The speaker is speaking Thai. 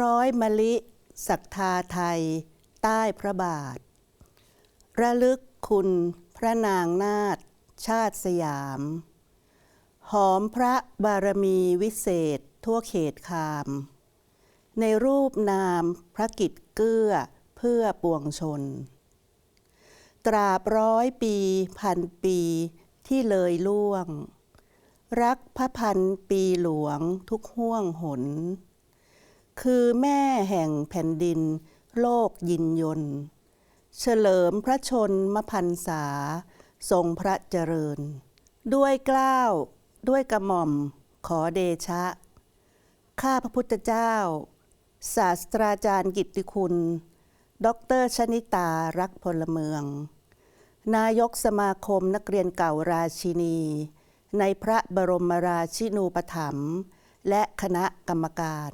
ร้อยมะลิศรัทธาไทย ใต้พระบาท ระลึกคุณพระนางนาถชาติสยาม หอมพระบารมีวิเศษทั่วเขตคาม ในรูปนามพระกิจเกื้อเพื่อปวงชน ตราบร้อยปีพันปีที่เลยล่วง รักพระพันปีหลวงทุกห่วงหน คือแม่แห่งแผ่นดิน โลกยินยนต์เฉลิมพระชนมพันษา ทรงพระเจริญ ด้วยกล้าวด้วยกระหม่อมขอเดชะ ข้าพระพุทธเจ้า ศาสตราจารย์กิตติคุณดอกเตอรชนิตารักพลเมือง นายกสมาคมนักเรียนเก่าราชินี ในพระบรมราชินูปถัมภ์และคณะกรรมการ